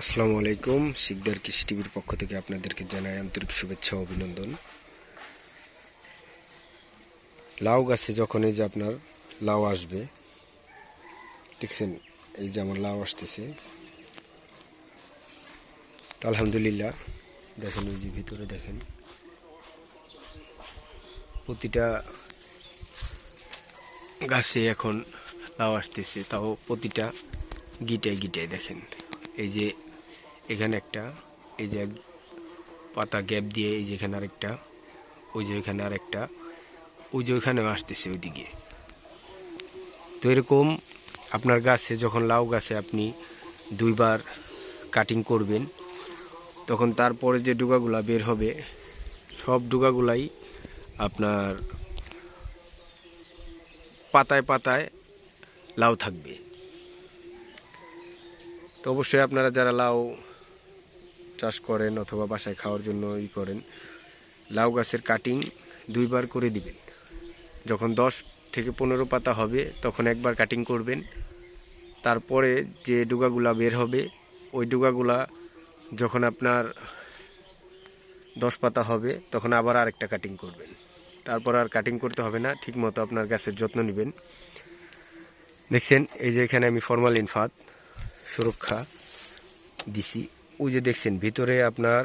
আসসালামু আলাইকুম, শিকদার কৃষি টিভির পক্ষ থেকে আপনাদেরকে জানাই আন্তরিক শুভেচ্ছা অভিনন্দন। লাউ গাছে যখন এই যে আপনার লাউ আসবে, দেখছেন, এই যে আমার লাউ আসতেছে। তো আলহামদুলিল্লাহ, দেখেন ওই যে ভিতরে দেখেন, প্রতিটা গাছে এখন লাউ আসতেছে, তাও প্রতিটা গিটায় গিটায় দেখেন। এই যে এখানে একটা, এই যে পাতা গ্যাপ দিয়ে এই যে এখানে আরেকটা, ওই যে ওইখানে আরেকটা, ওই যে ওইখানেও আসতেছে ওইদিকে। তো এরকম আপনার গাছে যখন লাউ গাছে আপনি দুইবার কাটিং করবেন, তখন তারপরে যে ডুগাগুলা বের হবে, সব ডুগাগুলাই আপনার পাতায় পাতায় লাউ থাকবে। তো অবশ্যই আপনারা যারা লাউ চাষ করেন অথবা বাসায় খাওয়ার জন্য ই করেন, লাউ গাছের কাটিং দুইবার করে দিবেন। যখন দশ থেকে পনেরো পাতা হবে, তখন একবার কাটিং করবেন। তারপরে যে ডুগাগুলা বের হবে, ওই ডুগাগুলা যখন আপনার দশ পাতা হবে, তখন আবার আরেকটা কাটিং করবেন। তারপর আর কাটিং করতে হবে না ঠিক মতো আপনার গাছের যত্ন নেবেন। দেখছেন, এই যে এখানে আমি ফরমালিন ফাঁদ সুরক্ষা দিছি। ওই যে দেখছেন, ভিতরে আপনার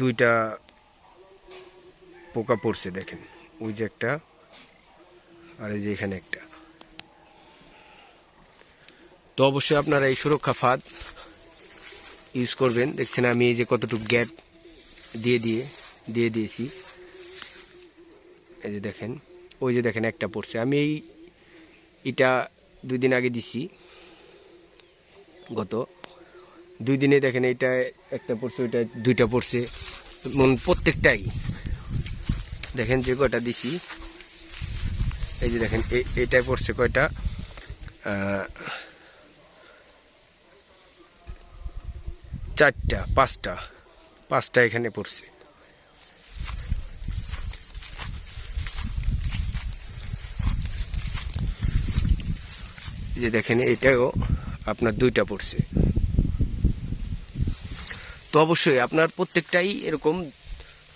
দুইটা পোকা পড়ছে দেখেন। ওই যে একটা আর এই যে এখানে একটা। তো অবশ্যই আপনারা এই সুরক্ষা ফাঁদ ইউজ করবেন। দেখছেন, আমি এই যে কতটুকু গ্যাপ দিয়ে দিয়ে দিয়ে দিয়েছি। এই যে দেখেন, ওই যে দেখেন, একটা পড়ছে। আমি এই, এটা দুই দিন আগে দিছি। গত দুই দিনে দেখেন এইটা একটা পড়ছে, ওইটা দুইটা পড়ছে, মন প্রত্যেকটাই। দেখেন যে কয়টা দিছি। এই যে দেখেন, এ- এইটায় পড়ছে কয়টা? চারটা, পাঁচটা। পাঁচটা এখানে পড়ছে। যে দেখেন এটাও আপনার দুইটা পড়ছে। তো অবশ্যই আপনার প্রত্যেকটাই এরকম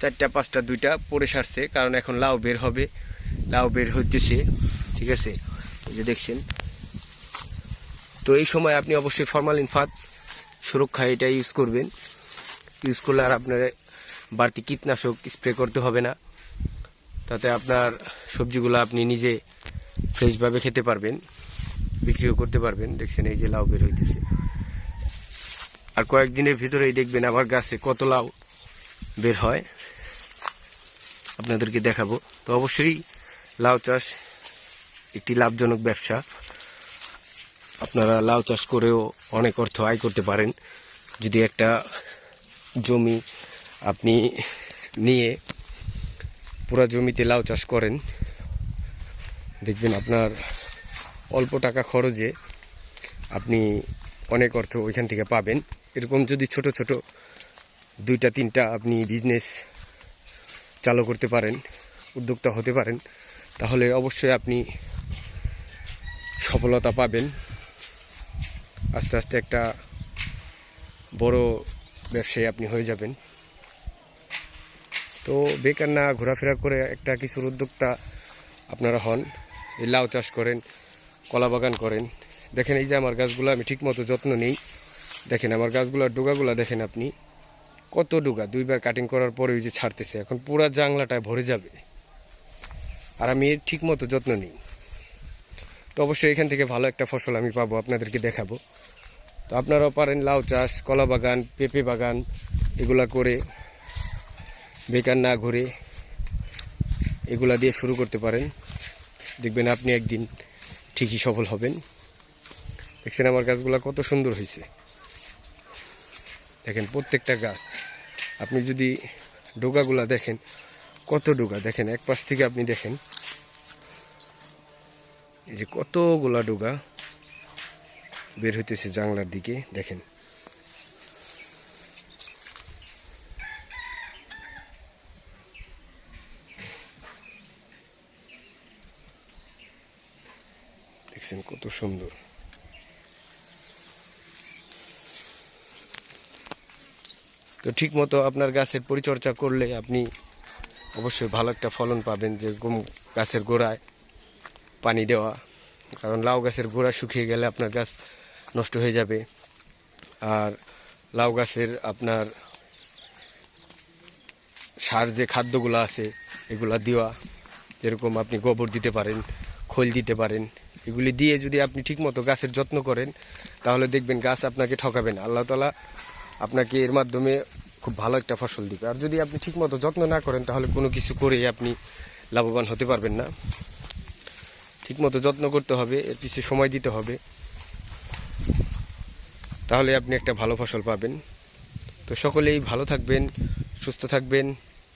চারটা, পাঁচটা, দুইটা পড়ে সারছে, কারণ এখন লাউ বের হবে। লাউ বের হইতেছে, ঠিক আছে? এই যে দেখছেন। তো এই সময় আপনি অবশ্যই ফরমালিন ফাঁদ সুরক্ষা এটা ইউজ করবেন। ইউজ করলে আর আপনার বাড়তি কীটনাশক স্প্রে করতে হবে না। তাতে আপনার সবজিগুলো আপনি নিজে ফ্রেশভাবে খেতে পারবেন। বিক্রিও করতে পারবেন। দেখছেন এই যে লাউ বের হইতেছে। আর কয়েকদিনের ভিতরেই দেখবেন আবার গাছে কত লাউ বের হয়। আপনাদেরকে দেখাবো। তো অবশ্যই লাউ চাষ একটি লাভজনক ব্যবসা। আপনারা লাউ চাষ করেও অনেক অর্থ আয় করতে পারেন। যদি একটা জমি আপনি নিয়ে পুরা জমিতে লাউ চাষ করেন, দেখবেন আপনার অল্প টাকা খরচে আপনি অনেক অর্থ ওইখান থেকে পাবেন। এরকম যদি ছোট ছোট দুইটা, তিনটা আপনি বিজনেস চালু করতে পারেন, উদ্যোক্তা হতে পারেন, তাহলে অবশ্যই আপনি সফলতা পাবেন। আস্তে আস্তে একটা বড় ব্যবসায়ী আপনি হয়ে যাবেন। তো বেকার না ঘোরাফেরা করে একটা কিছুর উদ্যোক্তা আপনারা হন। লাউ চাষ করেন কলা বাগান করেন। দেখেন, এই যে আমার গাছগুলো, আমি ঠিকমতো যত্ন নেই। দেখেন, আমার গাছগুলোর ডোগাগুলো দেখেন আপনি। কত ডোগা, দুইবার কাটিং করার পরে ওই যে ছাড়তেছে। এখন পুরো জাংলাটায় ভরে যাবে। আর আমি এর ঠিকমতো যত্ন নিই। তো অবশ্যই এখান থেকে ভালো একটা ফসল আমি পাবো, আপনাদেরকে দেখাবো। তো আপনারাও পারেন লাউ চাষ কলা বাগান পেঁপে বাগান, এগুলা করে বেকার না ঘুরে এগুলা দিয়ে শুরু করতে পারেন। দেখবেন আপনি একদিন ঠিকই সফল হবেন। দেখছেন আমার গাছগুলা কত সুন্দর হয়েছে। দেখেন প্রত্যেকটা গাছ। আপনি যদি ডোগাগুলা দেখেন, কত ডোগা দেখেন, এক পাশ থেকে আপনি দেখেন। এই যে কতগুলা ডোগা বের হইতেছে জাংলার দিকে, দেখেন। দেখছেন কত সুন্দর। তো ঠিক মতো আপনার গাছের পরিচর্যা করলে আপনি অবশ্যই ভালো একটা ফলন পাবেন যে গম গাছের গোড়ায় পানি দেওয়া। কারণ লাউ গাছের গোড়া শুকিয়ে গেলে আপনার গাছ নষ্ট হয়ে যাবে। আর লাউ গাছের আপনার সার যে খাদ্যগুলো আছে, এগুলা দেওয়া, যেরকম আপনি গোবর দিতে পারেন, খোল দিতে পারেন এগুলি দিয়ে যদি আপনি ঠিকমতো গাছের যত্ন করেন, তাহলে দেখবেন গাছ আপনাকে ঠকাবে না। আল্লাহ তালা আপনাকে এর মাধ্যমে খুব ভালো একটা ফসল দিবে। আর যদি আপনি ঠিকমতো যত্ন না করেন, তাহলে কোনো কিছু করেই আপনি লাভবান হতে পারবেন না। ঠিকমতো যত্ন করতে হবে, এর পিছিয়ে সময় দিতে হবে। তাহলে আপনি একটা ভালো ফসল পাবেন। তো সকলেই ভালো থাকবেন, সুস্থ থাকবেন।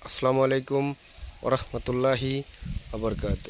আসসালামু আলাইকুম ওরহমতুল্লাহি আবরকাত